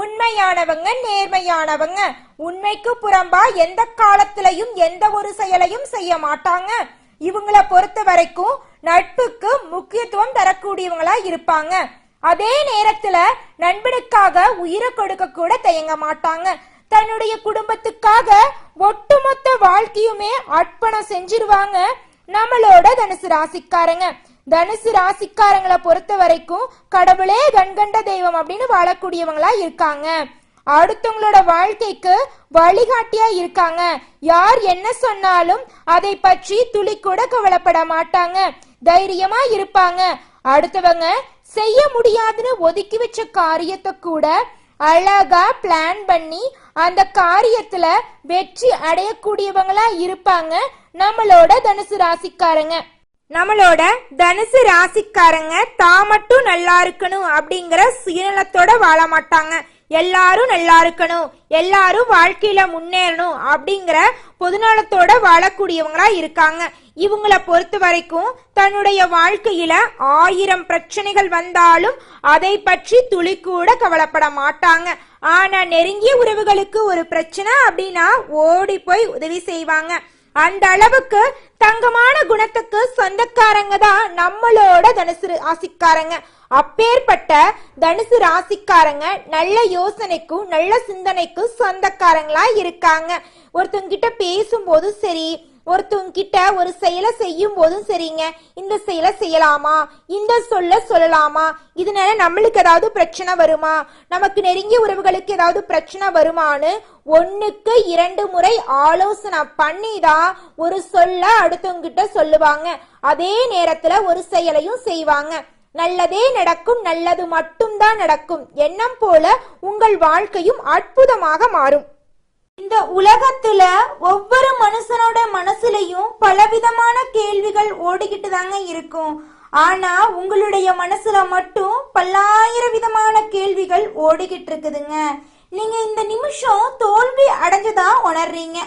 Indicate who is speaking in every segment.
Speaker 1: உண்மையானவங்க நேர்மையானவங்க. உண்மைக்கு புறம்பா எந்த காலத்திலையும் எந்த ஒரு செயலையும் செய்ய மாட்டாங்க. இவங்கள பொறுத்த வரைக்கும் நட்புக்கு முக்கியத்துவம் தரக்கூடியவங்களா இருப்பாங்க. அதே நேரத்துல நண்பனுக்காக உயிரை கொடுக்க கூட தயங்க மாட்டாங்க. தன்னுடைய குடும்பத்துக்காக ஒட்டுமொத்த வாழ்க்கையுமே அர்ப்பணம் செஞ்சிருவாங்க. நம்மளோட தனுசு ராசிக்காரங்க. தனுசு ராசிக்காரங்களை பொறுத்த வரைக்கும் கடவுளே கண்கண்ட தெய்வம் அப்படின்னு வாழக்கூடியவங்களா இருக்காங்க. அடுத்தவங்களோட வாழ்க்கைக்கு வழிகாட்டியா இருக்காங்க. யார் என்ன சொன்னாலும் அதை பற்றி துளி கூட கவலைப்பட மாட்டாங்க. தைரியமா இருப்பாங்க. அடுத்தவங்க செய்ய முடியாதுன்னு ஒதுக்கி வச்ச காரியத்தை கூட அழகா பிளான் பண்ணி அந்த காரியத்துல வெற்றி அடையக்கூடியவங்களா இருப்பாங்க நம்மளோட தனுசு ராசிக்காரங்க. நம்மளோட தனுசு ராசிக்காரங்க தான் மட்டும் நல்லா இருக்கணும் அப்படிங்கிற சுயநலத்தோட வாழ மாட்டாங்க. எல்லாரும் நல்லா இருக்கணும். எல்லாரும் வாழ்க்கையில முன்னேறணும் அப்படிங்கிற பொதுநலத்தோட வாழக்கூடியவங்களா இருக்காங்க. இவங்கள பொறுத்த வரைக்கும் தன்னுடைய வாழ்க்கையில ஆயிரம் பிரச்சனைகள் வந்தாலும் அதை பற்றி துளி கூட கவலைப்பட மாட்டாங்க. ஆனா நெருங்கிய உறவுகளுக்கு ஒரு பிரச்சனை அப்படின்னா ஓடி போய் உதவி செய்வாங்க. அந்த அளவுக்கு தங்கமான குணத்துக்கு சொந்தக்காரங்க தான் நம்மளோட தனுசு ராசிக்காரங்க. அப்பேற்பட்ட தனுசு ராசிக்காரங்க நல்ல யோசனைக்கும் நல்ல சிந்தனைக்கும் சொந்தக்காரங்களா இருக்காங்க. ஒருத்தவங்க பேசும்போது சரி ஒருத்தவங்கிட்ட ஒரு செயலை செய்யும் போதும் சரிங்க இந்த செயலை செய்யலாமா இந்த சொல்ல சொல்லலாமா இதனால நம்மளுக்கு ஏதாவது பிரச்சனை வருமா நமக்கு நெருங்கிய உறவுகளுக்கு ஏதாவது பிரச்சனை வருமான்னு ஒன்னுக்கு இரண்டு முறை ஆலோசனை பண்ணி தான் ஒரு சொல்ல அடுத்தவங்கிட்ட சொல்லுவாங்க. அதே நேரத்துல ஒரு செயலையும் செய்வாங்க. நல்லதே நடக்கும் நல்லது மட்டும்தான் நடக்கும். எண்ணம் போல உங்கள் வாழ்க்கையும் அற்புதமாக மாறும். இந்த உலகத்துல ஒவ்வொரு மனுஷனோட மனசுலயும் பலவிதமான கேள்விகள் ஓடிக்கிட்டு தாங்க இருக்கும். ஆனா உங்களுடைய மனசுல மட்டும் பல்லாயிரம் விதமான கேள்விகள் ஓடிக்கிட்டு இருக்குதுங்க நீங்க இந்த நிமிஷம் தோல்வி அடைஞ்சதா உணர்றீங்க.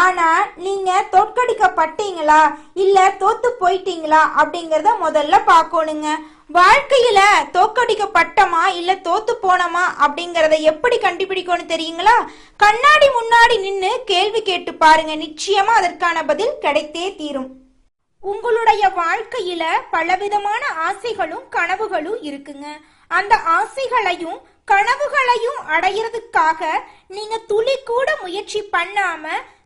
Speaker 1: ஆனா நீங்க தோற்கடிக்கப்பட்டீங்களா? இல்ல தோத்து போயிட்டீங்களா? அப்படிங்கறத முதல்ல பாக்கணுங்க வாழ்க்கையில தோக்கடிக்கப்பட்டமா இல்ல தோத்து போனோமா அப்படிங்கறத எப்படி கண்டுபிடிக்கணும் தெரியுங்களா? கண்ணாடி முன்னாடி நின்னு கேள்வி கேட்டு பாருங்க. நிச்சயமா அதற்கான பதில் கிடைத்தே தீரும். உங்களுடைய வாழ்க்கையில பலவிதமான ஆசைகளும் கனவுகளும் இருக்குங்க. அந்த ஆசைகளையும் கனவுகளையும் அடையிறதுக்காக நீங்க துளி கூட முயற்சி பண்ணாம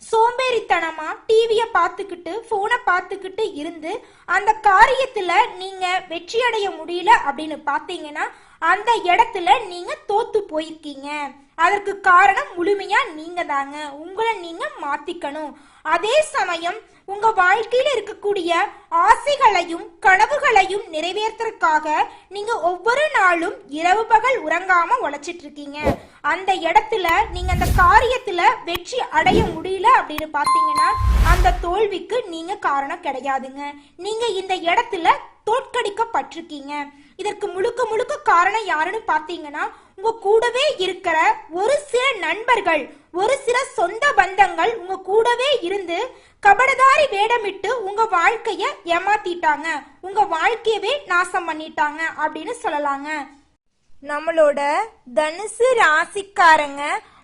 Speaker 1: சோம்பேறித்தனமா டிவிய பார்த்துக்கிட்டு போனை பார்த்துக்கிட்டு இருந்து அந்த காரியத்துல நீங்க வெற்றி அடைய முடியல அப்படின்னு பாத்தீங்கன்னா அந்த இடத்துல நீங்க தோத்து போயிருக்கீங்க. அதற்கு காரணம் முழுமையா நீங்க தாங்க. உங்களை நீங்க மாத்திக்கணும். அதே சமயம் உங்க வாழ்க்கையில இருக்கக்கூடிய ஆசைகளையும் கனவுகளையும் நிறைவேற்றறதுக்காக நீங்க ஒவ்வொரு நாளும் இரவு பகல் உறங்காம உழைச்சிட்டு இருக்கீங்க அந்த இடத்துல நீங்க அந்த காரியத்துல வெற்றி அடைய முடியல அப்படின்னு பாத்தீங்கன்னா அந்த தோல்விக்கு நீங்க காரணம் கிடையாதுங்க. நீங்க இந்த இடத்துல தோற்கடிக்கப்பட்டிருக்கீங்க. இதற்கு முழுக்க முழுக்க காரணம் யாருன்னு பாத்தீங்கன்னா உங்க கூடவே இருக்கிற ஒரு சில நண்பர்கள் ஒரு சில சொந்த பந்தங்கள் உங்க கூடவே இருந்து கபடதாரி வேடமிட்டு உங்க வாழ்க்கைய ஏமாத்திட்டாங்க. உங்க வாழ்க்கையவே நாசம் பண்ணிட்டாங்க அப்படின்னு சொல்லலாங்க. நம்மளோட தனுசு ராசிக்காரங்க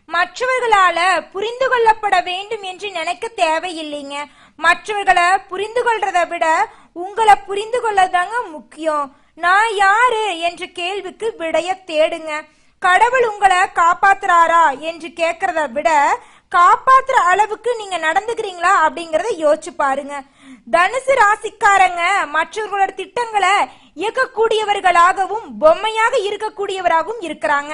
Speaker 1: மற்றவர்களால புரிந்து கொள்ளப்பட வேண்டும் என்று நினைக்க தேவையில்லைங்க. மற்றவர்களை புரிந்து கொள்றத விட உங்களை புரிந்து கொள்ளதாங்க முக்கியம். நான் யாரு என்ற கேள்விக்கு விடைய தேடுங்க. கடவுள் உங்களை காப்பாத்துறாரா என்று கேக்குறத விட காப்பாத்துற அளவுக்கு நீங்க நடந்துக்கிறீங்களா அப்படிங்கறத யோசிச்சு பாருங்க. தனுசு ராசிக்காரங்க மற்றவர்களோட திட்டங்களை இயக்கக்கூடியவர்களாகவும் பொம்மையாக இருக்கக்கூடியவராகவும் இருக்கிறாங்க.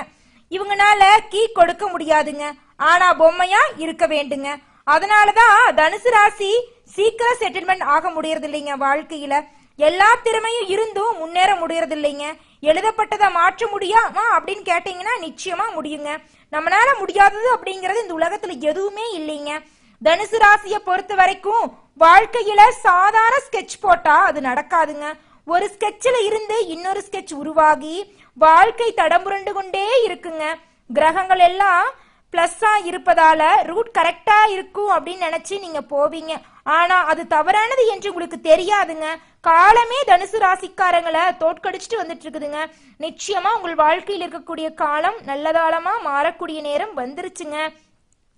Speaker 1: இவங்கனால கீ கொடுக்க முடியாதுங்க. ஆனா பொம்மையா இருக்க வேண்டுங்க. அதனாலதான் தனுசு ராசி சீக்கிரம் செட்டில்மெண்ட் ஆக முடியறது இல்லைங்க வாழ்க்கையில. எல்லா திறமையும் இருந்தும் முன்னேற முடியறது இல்லைங்க எழுதப்பட்டதை மாற்ற முடியாமா அப்படின்னு கேட்டீங்கன்னா நிச்சயமா முடியுங்க. நம்மளால முடியாதது அப்படிங்கறது இந்த உலகத்துல எதுவுமே இல்லைங்க. தனுசு ராசியை பொறுத்த வரைக்கும் வாழ்க்கையில சாதாரண ஸ்கெட்ச் போட்டா அது நடக்காதுங்க. ஒரு ஸ்கெட்சில் இருந்து இன்னொரு ஸ்கெட்ச் உருவாகி வாழ்க்கை தடம்புரண்டு கொண்டே இருக்குங்க. கிரகங்கள் எல்லாம் பிளஸ்ஸா இருப்பதால ரூட் கரெக்டா இருக்கும் அப்படின்னு நினைச்சு நீங்க போவீங்க. ஆனா அது தவறானது என்று உங்களுக்கு தெரியாதுங்க. காலமே தனுசு ராசிக்காரங்களை தோற்கடிச்சிட்டு வந்துட்டு இருக்குதுங்க நிச்சயமா உங்கள் வாழ்க்கையில் இருக்கக்கூடிய காலம் நல்லதாலமா மாறக்கூடிய நேரம் வந்துருச்சுங்க.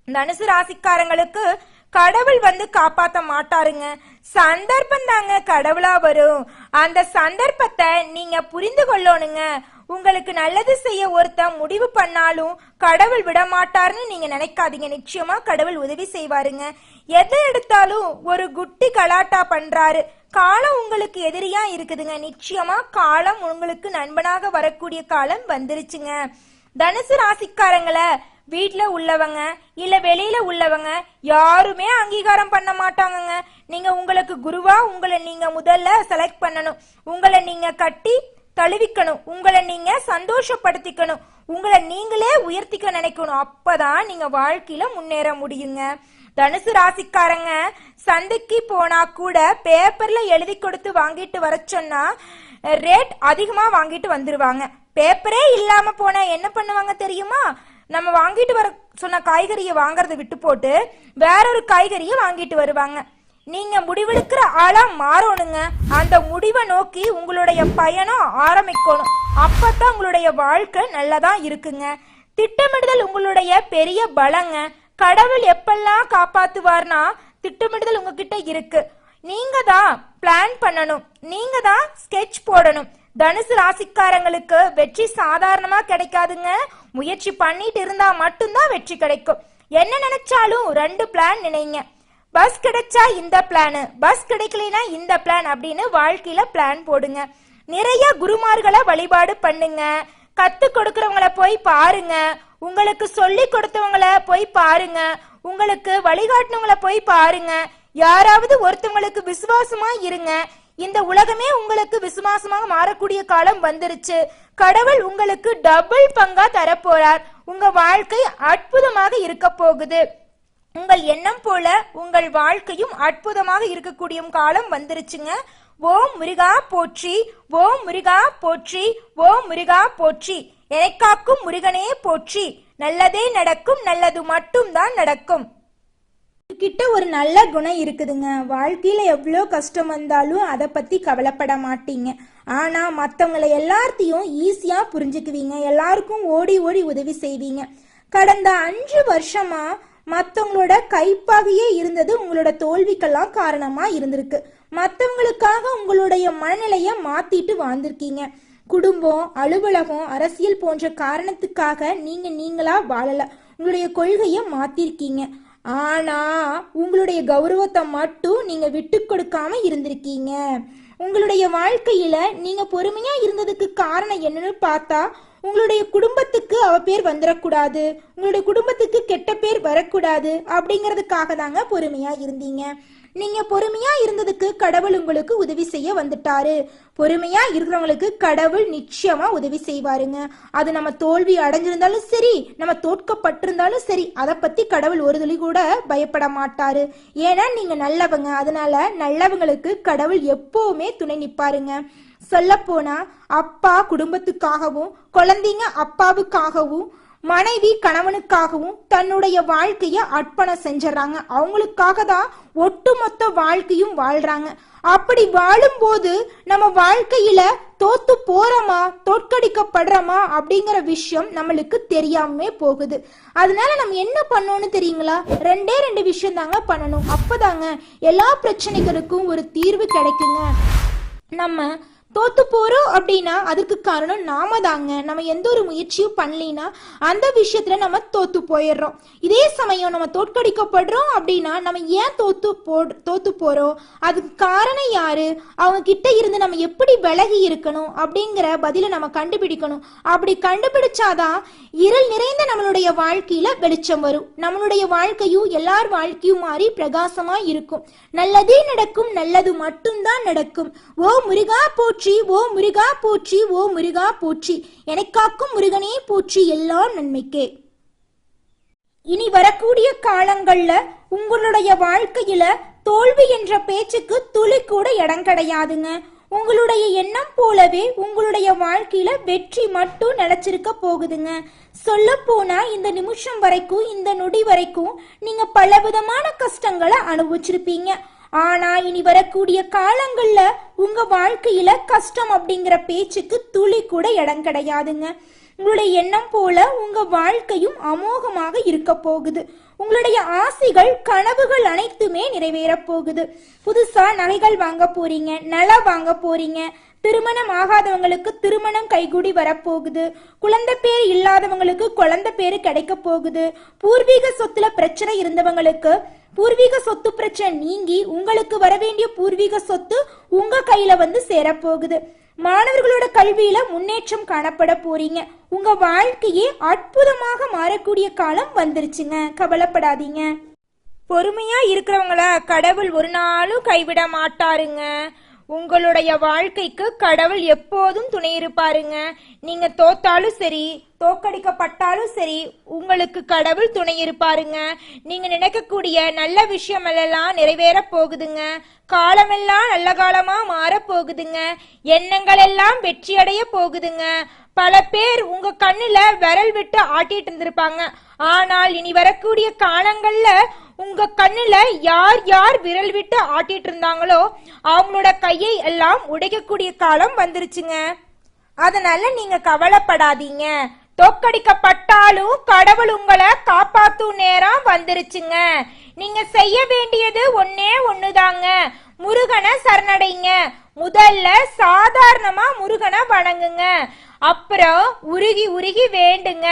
Speaker 1: தனுசு ராசிக்காரங்களுக்கு கடவுள் வந்து காப்பாத்த மாட்டாருங்க. சந்தர்ப்பம் தாங்க கடவுளா வரும். அந்த சந்தர்ப்பத்தை நீங்க புரிந்து கொள்ளணுங்க. உங்களுக்கு நல்லது செய்ய ஒருத்தன் முடிவு பண்ணாலும் கடவுள் விட மாட்டாருன்னு நீங்க நினைக்காதீங்க. நிச்சயமா கடவுள் உதவி செய்வாருங்க. எதை எடுத்தாலும் ஒரு குட்டி கலாட்டா பண்றாரு. காலம் உங்களுக்கு எதிரியா இருக்குதுங்க. நிச்சயமா காலம் உங்களுக்கு நண்பனாக வரக்கூடிய காலம் வந்துருச்சுங்க. தனுசு ராசிக்காரங்களை வீட்டில் உள்ளவங்க இல்ல வெளியில உள்ளவங்க யாருமே அங்கீகாரம் பண்ண மாட்டாங்கங்க. நீங்க உங்களுக்கு குருவா உங்களை நீங்க முதல்ல செலக்ட் பண்ணணும். உங்களை நீங்க கட்டி தழுவிக்கணும். உங்களை நீங்க சந்தோஷப்படுத்திக்கணும். உங்களை நீங்களே உயர்த்திக்க நினைக்கணும். அப்பதான் நீங்க வாழ்க்கையில முன்னேற முடியுங்க. தனுசு ராசிக்காரங்க சந்தைக்கு போனா கூட பேப்பர்ல எழுதி கொடுத்து வாங்கிட்டு வர சொன்னா ரேட் அதிகமா வாங்கிட்டு வந்துருவாங்க. பேப்பரே இல்லாம போனா என்ன பண்ணுவாங்க தெரியுமா? நம்ம வாங்கிட்டு வர சொன்ன காய்கறியை வாங்குறதை விட்டு போட்டு வேற ஒரு காய்கறியை வாங்கிட்டு வருவாங்க. நீங்க முடிவெடுக்கிற ஆளா மாறணுங்க. அந்த முடிவை நோக்கி உங்களுடைய பயணம் ஆரம்பிக்கணும். அப்பதான் உங்களுடைய வாழ்க்கை நல்லதா இருக்குங்க. திட்டமிடுதல் உங்களுடைய பெரிய பலங்க. கடவுள் எப்பெல்லாம் காப்பாத்துவார்னா திட்டமிடுதல் உங்ககிட்ட இருக்கு. நீங்க தான் பிளான் பண்ணணும். நீங்க தான் ஸ்கெட்ச் போடணும். தனுசு ராசிக்காரங்களுக்கு வெற்றி சாதாரணமா கிடைக்காதுங்க. முயற்சி பண்ணிட்டு இருந்தா மட்டும்தான் வெற்றி கிடைக்கும். என்ன நினைச்சாலும் ரெண்டு பிளான் நினைங்க பஸ் கிடைச்சா இந்த பிளானு பஸ் கிடைக்கலனா இந்த பிளான் அப்படின்னு வாழ்க்கையில பிளான் போடுங்க. நிறைய குருமார்களை வழிபாடு பண்ணுங்க. கத்து கொடுக்கறவங்கள போய் பாருங்க. உங்களுக்கு சொல்லி கொடுத்தவங்கள போய் பாருங்க. உங்களுக்கு வழிகாட்டினவங்கள போய் பாருங்க. யாராவது ஒருத்தவங்களுக்கு விசுவாசமா இருங்க. இந்த உலகமே உங்களுக்கு விசுவாசமாக மாறக்கூடிய காலம் வந்துருச்சு. கடவுள் உங்களுக்கு டபுள் பங்கா தரப்போறார். உங்க வாழ்க்கை அற்புதமாக இருக்க போகுது. உங்கள் எண்ணம் போல உங்கள் வாழ்க்கையும் அற்புதமாக இருக்கக்கூடிய காலம் வந்துருச்சுங்க. ஓம் முருகா போற்றி ஓம் முருகா போற்றி ஓம் முருகா போற்றி. எனக்காக்கும் முருகனே போற்றி. நல்லதே நடக்கும் நல்லது மட்டும்தான் நடக்கும்.
Speaker 2: கிட்ட ஒரு நல்ல குணம் இருக்குதுங்க. வாழ்க்கையில எவ்வளோ கஷ்டம் வந்தாலும் அதை பத்தி கவலைப்பட மாட்டீங்க. ஆனா மற்றவங்களை எல்லாத்தையும் ஈஸியா புரிஞ்சுக்குவீங்க. எல்லாருக்கும் ஓடி ஓடி உதவி செய்வீங்க. கடந்த அஞ்சு வருஷமா மற்றவங்களோட கைப்பாகையே இருந்தது உங்களோட தோல்விக்கெல்லாம் காரணமா இருந்திருக்கு. மற்றவங்களுக்காக உங்களுடைய மனநிலையை மாத்திட்டு வாழ்ந்திருக்கீங்க. குடும்பம் அலுவலகம் அரசியல் போன்ற காரணத்துக்காக நீங்க நீங்களா வாழல. உங்களுடைய கொள்கையை மாத்திருக்கீங்க. ஆனா உங்களுடைய கௌரவத்தை மட்டும் நீங்க விட்டு கொடுக்காம இருந்திருக்கீங்க. உங்களுடைய வாழ்க்கையில நீங்க பொறுமையா இருந்ததுக்கு காரணம் என்னன்னு பார்த்தா உங்களுடைய குடும்பத்துக்கு அவ பேர் வந்துடக்கூடாது உங்களுடைய குடும்பத்துக்கு கெட்ட பேர் வரக்கூடாது அப்படிங்கிறதுக்காக தாங்க பொறுமையா இருந்தீங்க. நீங்க பொறுமையா இருந்ததுக்கு கடவுள் உங்களுக்கு உதவி செய்ய வந்துட்டாரு. பொறுமையா இருக்கிறவங்களுக்கு கடவுள் நிச்சயமா உதவி செய்வாருங்க. அது நம்ம தோல்வி அடைஞ்சிருந்தாலும் சரி நம்ம தோற்கப்பட்டிருந்தாலும் சரி அதை பத்தி கடவுள் ஒரு துளி கூட பயப்பட மாட்டாரு. ஏன்னா நீங்க நல்லவங்க. அதனால நல்லவங்களுக்கு கடவுள் எப்பவுமே துணை நிப்பாருங்க. சொல்ல போனா அப்பா குடும்பத்துக்காகவும் குழந்தைங்க அப்பாவுக்காகவும் மனைவி கணவனுக்காகவும் தன்னுடைய வாழ்க்கைய அர்ப்பணம் செஞ்சிடறாங்க அவங்களுக்காக தான் ஒட்டுமொத்த வாழ்க்கையும் வாழ்றாங்க. அப்படி வாழும்போது நம்ம வாழ்க்கையில தோத்து போறோமா தோற்கடிக்கப்படுறோமா அப்படிங்கிற விஷயம் நம்மளுக்கு தெரியாமே போகுது. அதனால நம்ம என்ன பண்ணோம்னு தெரியுங்களா? ரெண்டே ரெண்டு விஷயம் தாங்க பண்ணணும். அப்பதாங்க எல்லா பிரச்சனைகளுக்கும் ஒரு தீர்வு கிடைக்குங்க. நம்ம தோத்து போறோம் அப்படின்னா அதுக்கு காரணம் நாம தாங்க. நம்ம எந்த ஒரு முயற்சியும் பண்ணலினா அந்த விஷயத்துல நம்ம தோத்து போயிடுறோம். இதே சமயம் நம்ம தோற்கடிக்கப்படுறோம் அப்படின்னா நம்ம ஏன் தோத்து போ தோத்து போறோம்? அதுக்கு காரணம் யாரு? அவங்க கிட்ட இருந்து நம்ம எப்படி விலகி இருக்கணும் அப்படிங்கிற பதிலை நம்ம கண்டுபிடிக்கணும். அப்படி கண்டுபிடிச்சாதான் இருள் நிறைந்த நம்மளுடைய வாழ்க்கையில வெளிச்சம் வரும். நம்மளுடைய வாழ்க்கையும் எல்லார் வாழ்க்கையும் மாறி பிரகாசமா இருக்கும். நல்லதே நடக்கும் நல்லது மட்டும்தான் நடக்கும். ஓ முருகா போற்று. ஓ முருகா போற்றி ஓ முருகா போற்றி எனக்காக்கும் முருகனே போற்றி எல்லாம் நன்மைக்கே. இனி வரக்கூடிய காலங்கள்ல உங்களுடைய வாழ்க்கையில தோல்வி என்ற பேச்சுக்கு துளி கூட இடம் கிடையாதுங்க. உங்களுடைய எண்ணம் போலவே உங்களுடைய வாழ்க்கையில வெற்றி மட்டும் நிலைச்சிருக்க போகுதுங்க. சொல்ல போனா இந்த நிமிஷம் வரைக்கும் இந்த நொடி வரைக்கும் நீங்க பலவிதமான கஷ்டங்களை அனுபவிச்சிருப்பீங்க. ஆனா இனி வரக்கூடிய காலங்கள்ல உங்க வாழ்க்கையில கஷ்டம் அப்படிங்கிற பேச்சுக்கு துளி கூட இடம் கிடையாதுங்க. உங்களுடைய எண்ணம் போல உங்க வாழ்க்கையும் அமோகமாக இருக்க போகுது. உங்களுடைய ஆசைகள் கனவுகள் அனைத்துமே நிறைவேற போகுது. புதுசா நகைகள் வாங்க போறீங்க நலம் வாங்க போறீங்க. திருமணம் ஆகாதவங்களுக்கு திருமணம் கைகூடி வரப்போகுது குழந்தை பேர் இல்லாதவங்களுக்கு குழந்தை பேரு கிடைக்க போகுது. பூர்வீக சொத்துல பிரச்சனை இருந்தவங்களுக்கு பூர்வீக சொத்து பிரச்சனை நீங்கி உங்களுக்கு வர வேண்டிய பூர்வீக சொத்து உங்க கையில வந்து சேரப்போகுது. மாணவர்களோட கல்வியில முன்னேற்றம் காணப்பட போறீங்க. உங்க வாழ்க்கையே அற்புதமாக மாறக்கூடிய காலம் வந்துருச்சுங்க. கவலைப்படாதீங்க.
Speaker 1: பொறுமையா இருக்கிறவங்கள கடவுள் ஒரு நாளும் கைவிட மாட்டாருங்க. உங்களுடைய வாழ்க்கைக்கு கடவுள் எப்போதும் துணை இருப்பாருங்க. நீங்க தோத்தாலும் சரி தோக்கடிக்கப்பட்டாலும் சரி உங்களுக்கு கடவுள் துணை இருப்பாருங்க. நீங்க நினைக்கக்கூடிய நல்ல விஷயம் எல்லாம் நிறைவேற போகுதுங்க. காலமெல்லாம் நல்ல காலமா மாற போகுதுங்க. எண்ணங்கள் எல்லாம் வெற்றியடைய போகுதுங்க. பல பேர் உங்க கண்ணுல விரல் விட்டு ஆட்டிட்டு இருந்திருப்பாங்க. ஆனால் இனி வரக்கூடிய காலங்கள்ல உங்க கண்ணுல யார் யார் விரல் விட்டு ஆட்டிட்டு இருந்தாங்களோ அவங்களோட கையை எல்லாம் உடைக்கக்கூடிய காலம் வந்துருச்சுங்க. அதனால நீங்க கவலைப்படாதீங்க. தோக்கடிக்கப்பட்டாலும் கடவுள் உங்களை காப்பாத்தும் நேரம் வந்துருச்சுங்க. நீங்க செய்ய வேண்டியது ஒன்னே ஒண்ணுதாங்க. முருகனை சரணடைங்க. முதல்ல சாதாரணமா முருகனை வணங்குங்க. அப்புறம் உருகி உருகி வேண்டுங்க.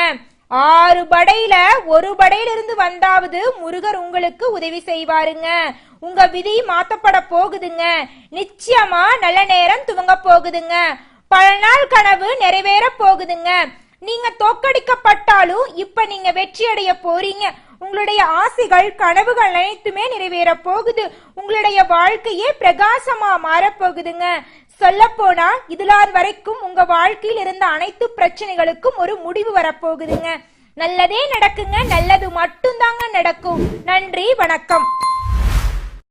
Speaker 1: ஆறு படையில ஒரு படையில இருந்து வந்தாவது முருகர் உங்களுக்கு உதவி செய்வாருங்க. உங்க விதி மாத்தப்பட போகுதுங்க. நிச்சயமா நல்ல நேரம் துவங்க போகுதுங்க. பல நாள் கனவு நிறைவேற போகுதுங்க. நீங்க தோக்கடிக்கப்பட்டாலும் இப்ப நீங்க வெற்றி அடைய போறீங்க. உங்களுடைய ஆசைகள் கனவுகள் அனைத்துமே நிறைவேற போகுது. உங்களுடைய வாழ்க்கையே பிரகாசமா மாறப்போகுதுங்க சொல்ல போனா இதுலார் வரைக்கும் உங்க வாழ்க்கையில் இருந்த அனைத்து பிரச்சனைகளுக்கும் ஒரு முடிவு வரப்போகுதுங்க. நல்லதே நடக்குங்க நல்லது மட்டும்தாங்க நடக்கும். நன்றி வணக்கம்.